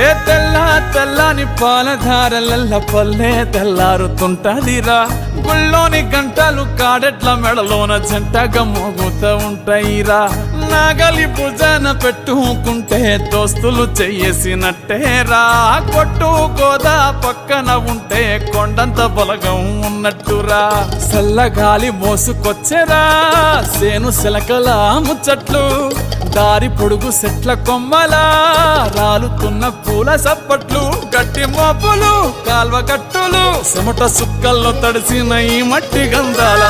ఏ తెల్ల తెల్లని పాలధారలల్ల పల్లె తెల్లారుతుంటదిరా. గుళ్ళోని గంటలు కాడెట్ల మెడలోన జంటగా మోగుతూ ఉంటాయిరా. నాగలి భుజాన పెట్టుకుంటే దోస్తులు చెయ్యేసినట్టేరా కొట్టు గోదా పక్కన ఉంటే కొండంత బలగం ఉన్నట్టురా. చల్లగాలి మోసుకొచ్చేరా. సేను శిలకల ముచ్చట్లు దారి పొడుగు సెట్ల కొమ్మలా. రాలుతున్న పూల సప్పట్లు గట్టి మోపులు కాల్వ కట్టులు చెమట సుక్కల్లో తడిసిన ఈ మట్టి గంధాల